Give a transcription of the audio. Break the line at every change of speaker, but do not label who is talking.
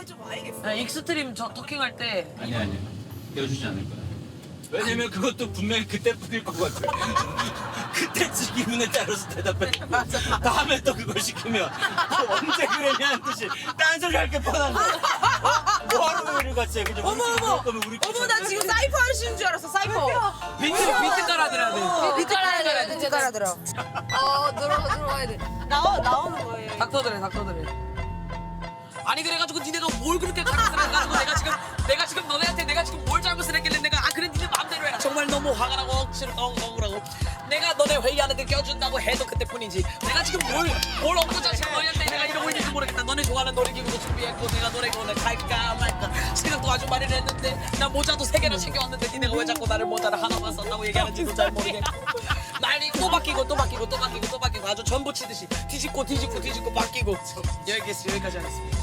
여쭤봐야겠어.
야, 익스트림 저 터킹할 때
아니 아니 껴주지 않을 거야. 왜냐면 그것도 분명히 그때 뿌릴 거거든. 그때 지 기분에 따라서 대답해. 다음에 또 그걸 시키면 또 언제 그랬냐는 듯이 딴소리 할 게 뻔한데. 어? 뭐하러 우리 같이? 그냥
어머 어머 어머 나 지금 사이퍼 하시는 줄 알았어 사이퍼.
비트 비트 깔아드려야 돼.
밑에 깔아야 돼 밑에 깔아 들어.
어 들어가 들어가야 돼.
나와 나오는 거예요.
닥터들해 닥터들해. 아니 그래가지고 니네가 뭘 그렇게 가르쳐가지고 내가 지금 내가 지금 너네한테 내가 지금 뭘 잘못을 했길래 내가 아 그래 니네 마음대로 해라. 정말 너무 화가 나고 억지로 억울하고. 내가 너네 회의하는 데 껴준다고 해도 그때뿐이지. 내가 지금 뭘뭘 엉뚱자식 너희한테 내가 이러고 있는지 모르겠다. 너네 좋아하는 놀이기구도 준비했고 내가 놀이기구 오늘 갈까 말까. 생각도 아주 많이 했는데 나 모자도 세 개나 챙겨왔는데 니네가 왜 자꾸 나를 모자를 하나만 썼다고 얘기하는지도 잘 모르겠고. 난리 또 바뀌고 또 바뀌고 또 바뀌고 또 바뀌고 아주 전부 치듯이 뒤집고 뒤집고 뒤집고 바뀌고. 여기까지 여기까지 하겠습니다.